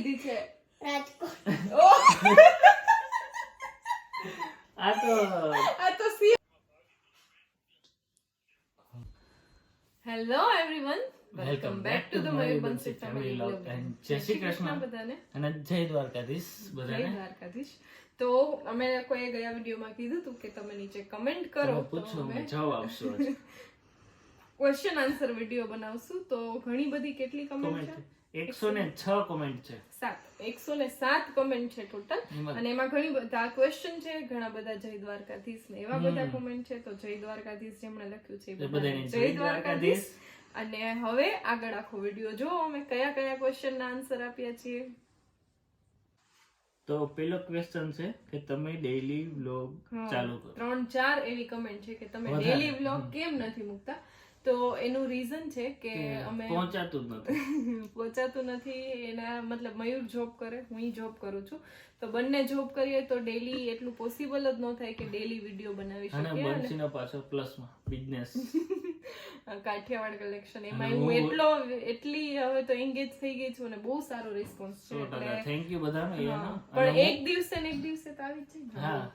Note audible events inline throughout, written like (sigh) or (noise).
લીધી છે. રાજકોટ. આ તો આ તો C hello everyone welcome back to the Mayurbanshi family vlog જય શ્રી કૃષ્ણ બધાને. અને જય દ્વારકાધીશ જય દ્વારકાધીશ. તો અમે કોઈ ગયા વિડીયોમાં કીધું હતું કે તમે નીચે કમેન્ટ કરો પૂછો જવાબ આપશું ક્વેશ્ચન આન્સર વીડિયો બનાવશું. તો ઘણી બધી કેટલી કમેન્ટ છે? કોમેન્ટ એકસો ને છ કોમેન્ટ છે. સાત એકસો ને સાત કોમેન્ટ છે ટોટલ અને એમાં ઘણી બધા ક્વેશ્ચન છે ઘણા બધા જય દ્વારકાધીશ ને એવા બધા કોમેન્ટ છે તો જય દ્વારકાધીશ જેમણે લખ્યું છે જય દ્વારકાધીશ અને હવે આગળ આખો વીડિયો જો અમે કયા કયા ક્વેશ્ચન ના આન્સર આપ્યા છીએ. તો પેલો ક્વેશ્ચન છે કે તમે ડેઈલી વ્લોગ ચાલુ કરો. ત્રણ ચાર એવી કમેન્ટ છે કે તમે ડેઈલી વ્લોગ કેમ નથી મૂકતા? તો એનું રીઝન છે કે અમે પહોંચાતું નથી. (laughs) પહોંચાતું નથી એના મતલબ મયુર જોબ કરે હું જોબ કરું છું. તો બંને જોબ કરીએ તો ડેલી એટલું પોસિબલ જ ન થાય કે ડેલી વીડિયો બનાવી શકીએ અને બંસીનો પાછો પ્લસમાં બિઝનેસ કાઠિયાવાડ કલેક્શન એમાં હું એટલો એટલી હવે તો એન્ગેજ થઈ ગઈ છું અને બહુ સારો રિસ્પોન્સ છે એટલે થેન્ક યુ બધાનો એનો. પણ એક દિવસે ને એક દિવસે તો આવી જ છે હા.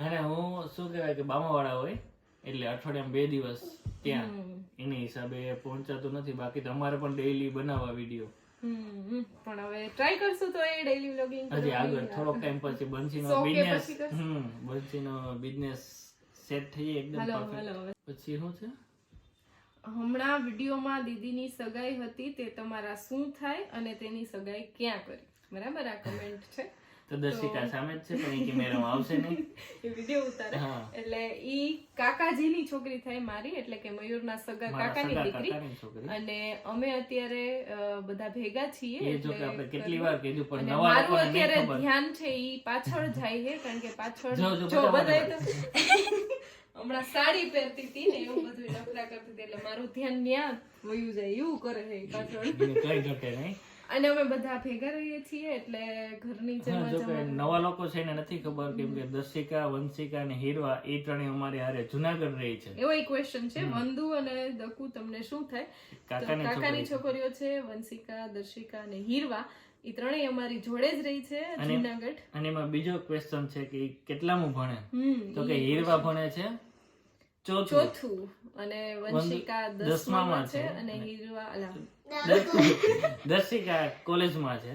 અને હું શું કહેવાય કે બામાવાળા હોય એટલે અઠવાડિયામાં બે દિવસ ત્યાં. એની હિસાબે પહોંચાતું નથી. બાકી તમારે પણ ડેઈલી બનાવવા વીડિયો. પણ હવે ટ્રાય કરશું તો એ ડેઈલી વ્લોગિંગ હજી આગળ થોડોક ટાઈમ પછી બંસીનો બિઝનેસ હમ બંસીનો બિઝનેસ સેટ થઈ જાય એકદમ પરફેક્ટ પછી શું છે? હમણાં વિડીયોમાં દીદીની સગાઈ હતી તે તમારા શું થાય અને તેની સગાઈ ક્યાં કરી? બરાબર? આ કમેન્ટ છે. તો દર્શિકા સામે જ છે પણ એ કેમેરામાં આવશે નહીં એ વીડિયો ઉતારે એટલે ઈ કાકાજીની છોકરી થાય મારી એટલે કે મયુરના સગા કાકાની દીકરી. અને અમે અત્યારે બધા ભેગા છીએ એ જો કે એટલે આપણે કેટલી વાર કીધું પણ નવા મારું અત્યારે ધ્યાન છે ઈ પાછળ જાય છે કારણ કે પાછળ જો, બધાય તો (laughs) હમણાં સાડી પહેરતી હતી ને એવું બધું લફડા કરતી હતી એટલે મારું ધ્યાન ન્યા વયું જાય એવું કરે છે પાછળ. કઈ ઘટે નહીં. અને અમે બધા ભેગા રહીએ છીએ એટલે ઘરની જેમ નવા લોકો છે એને નથી ખબર કેમ કે દર્શિકા વંશિકા અને હીરવા એ ત્રણેય અમારે હારે જુનાગઢ રહી છે. એવો એક ક્વેશ્ચન છે વંદુ અને દકુ તમને શું થાય? કાકાની છોકરીઓ છે. વંશિકા દર્શિકા અને હીરવા એ ત્રણેય અમારી જોડે જ રહી છે જુનાગઢ. અને એમાં બીજો ક્વેશ્ચન છે કે કેટલામું ભણે? તો કે હીરવા ભણે છે ચોથું. અને વંશિકા દસમામાં છે. અને હીરવા અલા દર્શિકા કોલેજમાં છે.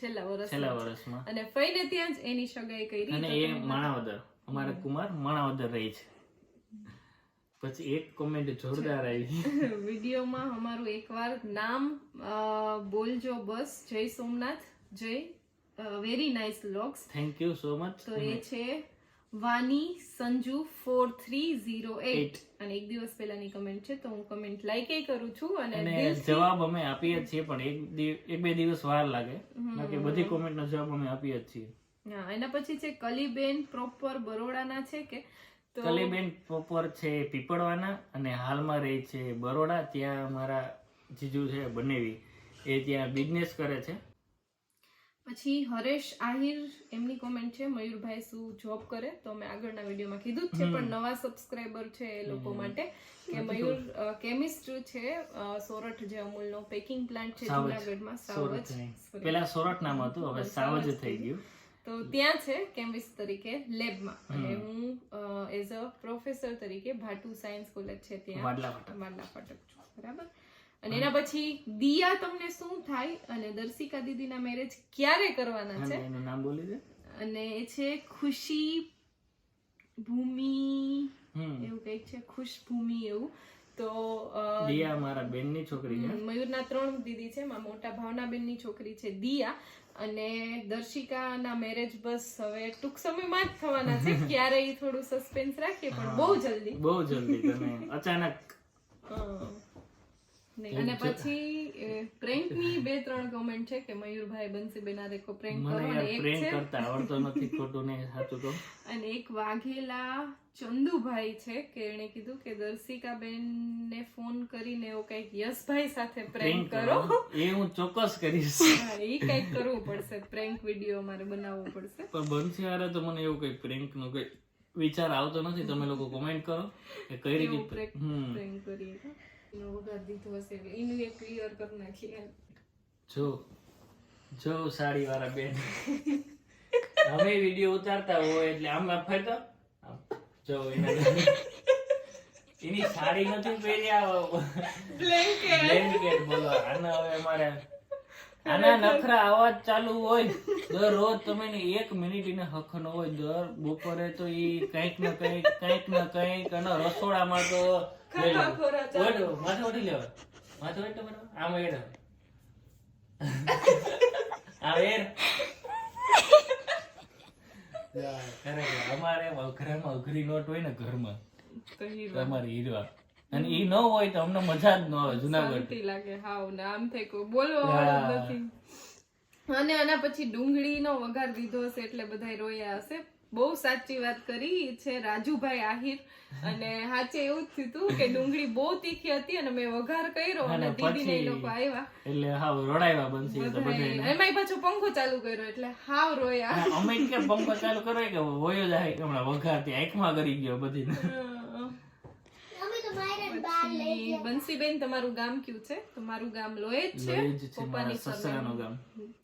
છેલ્લા વર્ષ છેલ્લા વર્ષમાં. અને ફઈને ત્યાં જ એની સગાઈ કરી અને એ માણાવદર. અમારે કુમાર માણાવદર રહી છે. પછી એક કોમેન્ટ જોરદાર આવી. (laughs) વિડીયોમાં અમારું એકવાર નામ બોલજો બસ. જય સોમનાથ. જય very nice looks thank you so much તો એ છે વાની Sanju four three zero eight અને એક દિવસ પહેલાની કમેન્ટ છે તો હું કમેન્ટ લાઈક કરું છું અને જવાબ અમે આપીએ જ છીએ પણ એક એક બે દિવસ વાર લાગે. બાકી બધી કોમેન્ટ નો જવાબ અમે આપીએ જ છીએ. હા એના પછી છે કલીબેન પ્રોપર બરોડાના છે કે કલીબેન પ્રોપર છે પીપળવાના અને હાલમાં રહે છે બરોડા. ત્યાં અમારા જીજુ છે બનેવી. એ ત્યાં બિઝનેસ કરે છે. પછી હરેશ આહિર એમની કોમેન્ટ છે મયુરભાઈ શું જોબ કરે? તો મેં આગળના વિડીયોમાં કીધું જ છે પણ નવા સબસ્ક્રાઇબર છે એ લોકો માટે. કે મયુર કેમિસ્ટ છે સોરઠ જે અમૂલનો પેકિંગ પ્લાન્ટ છે. જુનાગઢમાં સાવજ. પેલા સોરઠ નામ હતું હવે સાવજ થઈ ગયું. તો ત્યાં છે કેમિસ્ટ તરીકે લેબમાં અને હું એઝ અ પ્રોફેસર તરીકે ભાટુ સાયન્સ કોલેજ છે ત્યાં. વાડલા ફાટક છું. બરાબર? અને એના પછી દિયા તમને શું થાય અને દર્શિકા દીદીના મેરેજ ક્યારે કરવાના છે? એનું નામ બોલી દે. અને એ છે ખુશી ભૂમિ એવું કંઈક છે ખુશ ભૂમિ એવું. તો દિયા મારા બેનની છોકરી છે. મયુરના ત્રણ દીદી છે મારા મોટા ભાવના બેનની છોકરી છે દિયા. અને દર્શિકાના મેરેજ બસ હવે ટૂંક સમયમાં જ થવાના છે. (laughs) ક્યારે થોડું સસ્પેન્સ રાખીએ પણ બહુ જલ્દી. બહુ જલ્દી તમે અચાનક. નહીં, અને પછી પ્રેન્કની બે ત્રણ કોમેન્ટ છે કે મયુરભાઈ બંસીબેન આ દેખો પ્રેન્ક કરો અને એક છે. કરતા આવડતો નથી ખોટું ને સાચું તો અને એક વાઘેલા ચંદુભાઈ છે કે એને કીધું કે દર્શિકા બેન ને ફોન કરીને એવું કંઈક યશભાઈ સાથે પ્રેન્ક કરો. એ હું ચોક્કસ કરીશ. એ કંઈક કરવું પડશે. પ્રેન્ક વીડિયો મારે બનાવવો પડશે. પણ બનશે આરે તો મને એવું કઈ પ્રેન્કનું કઈ વિચાર આવતો નથી. તમે લોકો કોમેન્ટ કરો. કે કઈ રીતે પ્રેન્ક કરીએ. એનો વગાડ દીધો હશે એટલે એનું એક ક્લિયર કરી નાખીએ જો જો સાડી વાળા બેન. અમે વીડિયો ઉતારતા હોય એટલે આમ આમ ફરતો. જો એની સાડી નથી પહેર્યા બ્લેન્કેટ બ્લેન્કેટ બોલો. આના હવે અમારે આના નખરા અવાજ ચાલુ હોય. દર રોજ તમે એક મિનિટ એને હક ન હોય. દર બપોરે તો ઈ કંઈક ને કંઈક કંઈક ને કંઈક અને રસોડામાં તો માથે લેવા. માથે આમ એડ એડ ખરેખર અમારે ઘરમાં અઘરી નોટ હોય ને ઘરમાં. તમારી હીરવા અને ઈ ન હોય તો અમને મજા જ ન આવે જુનાગઢ. લાગે હાવ ને આમ થઈ કોઈ બોલવા નથી. અને આના પછી ડુંગળીનો વઘાર દીધો હશે એટલે બધા રોયા હશે. બહુ સાચી વાત કરી. છે રાજુભાઈ આહિર. અને હાચે એવું જ થયું કે ડુંગળી બહુ તીખી હતી અને મેં વઘાર કર્યો અને દીદીને એ લોકો આવ્યા એટલે હાવ રડાવ્યા બનશે તો એમાંય પાછો પંખો ચાલુ કર્યો એટલે હાવ રોયા. અમે કે પંખો ચાલુ કરો કે વયો જાય હમણાં વઘારથી આંખમાં કરી ગયો બધી પછી બંસીબેન તમારું ગામ કયું છે? તમારું ગામ લોહેજ છે? પપ્પાની સસરાનું ગામ.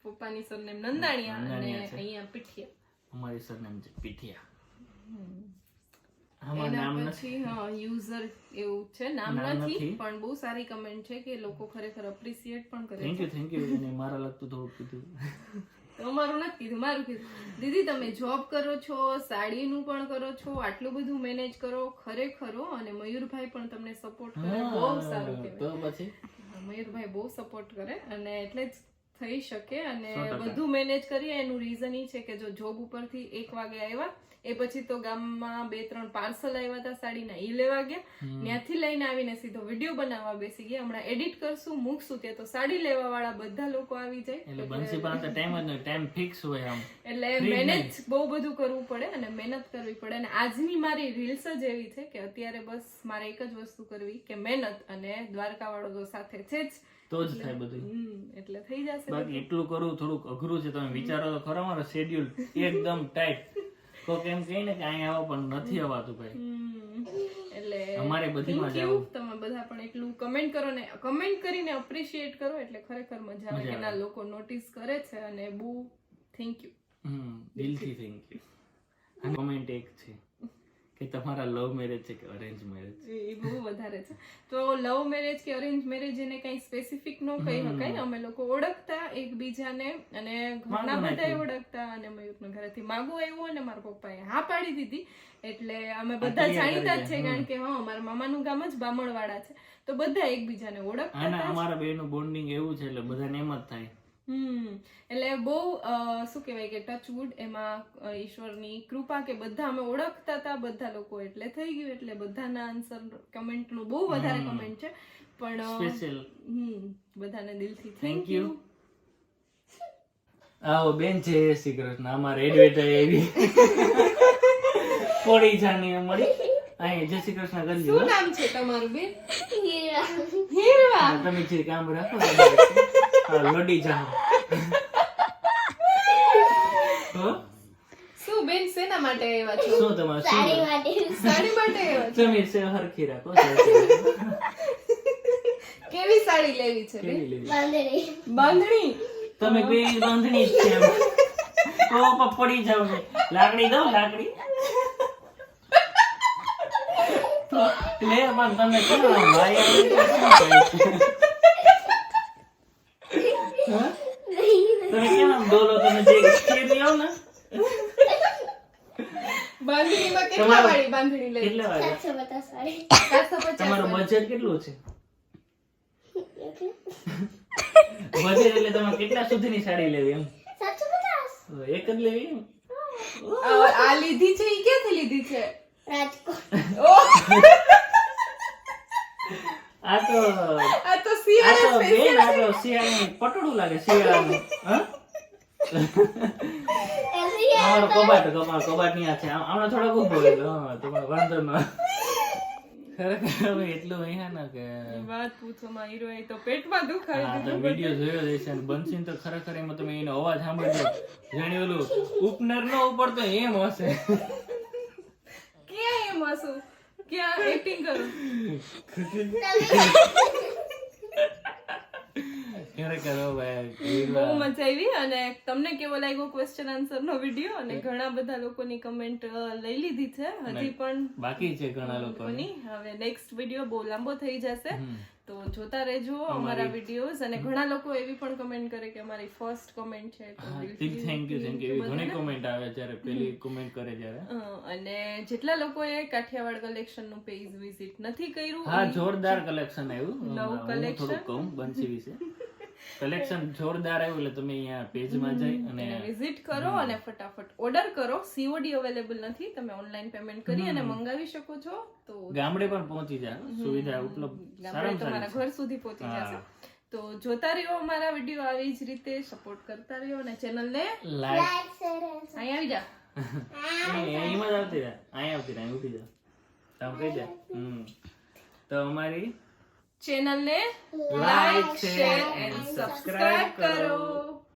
પપ્પાની સરનેમ નંદાણીયા અને નંદાણીયા અહીંયા પીઠિયા. અમારી સરનેમ છે પીઠિયા. યુઝર એવું છે નામ નથી. પણ બહુ સારી કમેન્ટ છે કે લોકો ખરેખર અપ્રિશિએટ પણ કરે થેન્ક યુ થેન્ક યુ મારા લગતું થોડુંક કીધું. તમારું નથી કીધું મારું કીધું. દીદી તમે જોબ કરો છો સાડીનું પણ કરો છો આટલું બધું મેનેજ કરો ખરેખરો અને મયુરભાઈ પણ તમને સપોર્ટ કરે બહુ સારું કહેવાય તો પછી? મયુરભાઈ બહુ સપોર્ટ કરે અને એટલે જ થઈ શકે અને બધું મેનેજ કરીએ એનું રીઝન એ છે કે જો જોબ ઉપરથી એક વાગે આવ્યા એ પછી તો ગામમાં બે ત્રણ પાર્સલ આવ્યા હતા સાડીના એ લેવા ગયા. ત્યાંથી લઈને આવીને સીધો વીડિયો બનાવવા બેસી ગયા. હમણાં એડિટ કરશું મૂકશું ત્યાં તો સાડી લેવા વાળા બધા લોકો આવી જાય. એટલે બંસી પાસે ટાઈમ જ ટાઈમ ફિક્સ હોય આમ. એટલે મેનેજ બહુ બધું કરવું પડે અને મહેનત કરવી પડે. અને આજની મારી રીલ્સ જ એવી છે કે અત્યારે બસ મારે એક જ વસ્તુ કરવી કે મહેનત અને દ્વારકા વાળો તો સાથે છે જ. તો જ થાય બધું. એટલે થઈ જશે બાકી એટલું કરવું થોડુંક અઘરું છે તમે વિચારો તો ખરા મારો શેડ્યુલ એકદમ ટાઈટ કોક એમ કહે ને કે અહીંયા આવો પણ નથી અવાતું ભાઈ. એટલે અમારે બધીમાં thank જ તમે બધા પણ એટલું કમેન્ટ કરો ને કમેન્ટ કરીને એપ્રિશિએટ કરો એટલે ખરેખર મજા આવે કે ના લોકો નોટિસ કરે છે અને બહુ થેન્ક યુ હમ દિલથી થેન્ક યુ કોમેન્ટ એક છે. કે તમારા લવ મેરેજ છે કે અરેન્જ મેરેજ એ બહુ વધારે છે. તો લવ મેરેજ કે અરેન્જ મેરેજ એને કઈ સ્પેસિફિક નો કહી શકાય અમે લોકો ઓળખતા એકબીજાને અને ઘણા બધા ઓળખતા અને મયુરના ઘરેથી માગું આવ્યું અને મારા પપ્પાએ હા પાડી દીધી. એટલે અમે બધા જાણીતા જ છે કારણ કે હા. મારા મામાનું ગામ જ બામણવાડા છે. તો બધા એકબીજાને ઓળખતા અમારા બેનું બોન્ડિંગ એવું છે એટલે બધાને એમ જ થાય. હમ. એટલે બહુ શું કહેવાય કે ટચવુડ એમાં ઈશ્વરની કૃપા કે બધા અમે ઓળખતા હતા બધા લોકો એટલે થઈ ગયું. એટલે બધાના આન્સર કમેન્ટનું બહુ વધારે કમેન્ટ છે. પણ હમ બધાને દિલથી થેન્ક યુ આવો બેન છે જય શ્રી કૃષ્ણ. અમારે એડવેટર એવી પડી જાની મળી. અહીં જય શ્રી કૃષ્ણ કરજો શું નામ છે તમારું બેન? હીરવા. હા, તમે જે કામ રાખો લડી જાઓ. શું બેન શેના માટે આવ્યા છો? શું તમારે શું સાડી માટે. આવ્યા છો? સમીર છે હરખી રાખો કેવી સાડી લેવી છે બેન? બાંધણી. તમે બે બાંધણી જ છે. પડી જાવ લાકડી દઉં લાકડી. લે પણ તમે કેમ ભાઈ આવી રીતે કેમ કહે છે? હા? તમે કેમ આમ ડોલો તમે જે ખેરી આવો ને બાંધણીમાં કેટલા તમારો- લઈ બાંધણી લેવી કેટલા વાગે સાતસો પચાસ તમારું બજેટ કેટલું છે? બજેટ એટલે તમે કેટલા સુધીની સાડી લેવી એમ? એક જ લેવી એમ? આ આ લીધી છે એ ક્યાંથી લીધી છે? રાજકોટ. આ તો આ તો આ શિયાળા તો બેન આ તો શિયાળાનું પટોળું લાગે શિયાળાનું હા? અમારો કબાટ કબાટ કબાટની આ છે હમણાં થોડોક ઊભો રહેલો હા તમારો વાંધો ન ખરેખર હવે એટલું અહીંયા ને કે વાત પૂછોમાં હીરોએ તો પેટમાં દુખાવી હા તો જોયો જ હશે અને બંસીન તો ખરેખર એમાં તમે એનો અવાજ સાંભળજો. જાણે ઓલું? ઉપનર નો ઉપડતો એમ હશે. ક્યાં એમ હસું ક્યાં એક્ટિંગ કરું? (laughs) બહુ. મજા આવી અને તમને કેવો લાગ્યો ક્વેશ્ચન આન્સર નો વીડિયો અને ઘણા બધા લોકોની કમેન્ટ લઈ લીધી છે. હજી પણ બાકી છે ઘણા લોકોની. હવે નેક્સ્ટ વીડિયો બહુ લાંબો થઈ જશે. તો જોતા રહેજો અમારા વિડીયોઝ અને ઘણા લોકો એવી પણ કમેન્ટ કરે કે અમારી ફર્સ્ટ કમેન્ટ છે થેન્ક યુ થેન્ક યુ ઘણી કમેન્ટ આવે જ્યારે પેલી કમેન્ટ કરે જ્યારે. અને જેટલા લોકોએ કાઠિયાવાડ કલેક્શનનું પેજ વિઝિટ નથી કર્યું હા જોરદાર કલેક્શન આવ્યું. નવું કલેક્શન થોડું કહું બંસી વિશે. કલેક્શન જોરદાર આવ્યું એટલે તમે અહીંયા પેજમાં જઈ અને વિઝિટ કરો અને ફટાફટ ઓર્ડર કરો. સીઓડી અવેલેબલ નથી તમે ઓનલાઈન પેમેન્ટ કરી અને મંગાવી શકો છો. તો ગામડે પણ પહોંચી જાય સુવિધા ઉપલબ્ધ ગામડે તમારા ઘર સુધી પહોંચી જશે. તો જોતા રહ્યો અમારા વીડિયો આવી જ રીતે સપોર્ટ કરતા રહ્યો અને ચેનલને લાઈક અહીં આવી જા. (laughs) એમાં આવતી રહે. અહીંયા આવતી રહે અહીં ઉઠી જા. તમે કહી જા. તો અમારી ચેનલને લાઈક શેર એન્ડ સબસ્ક્રાઇબ કરો.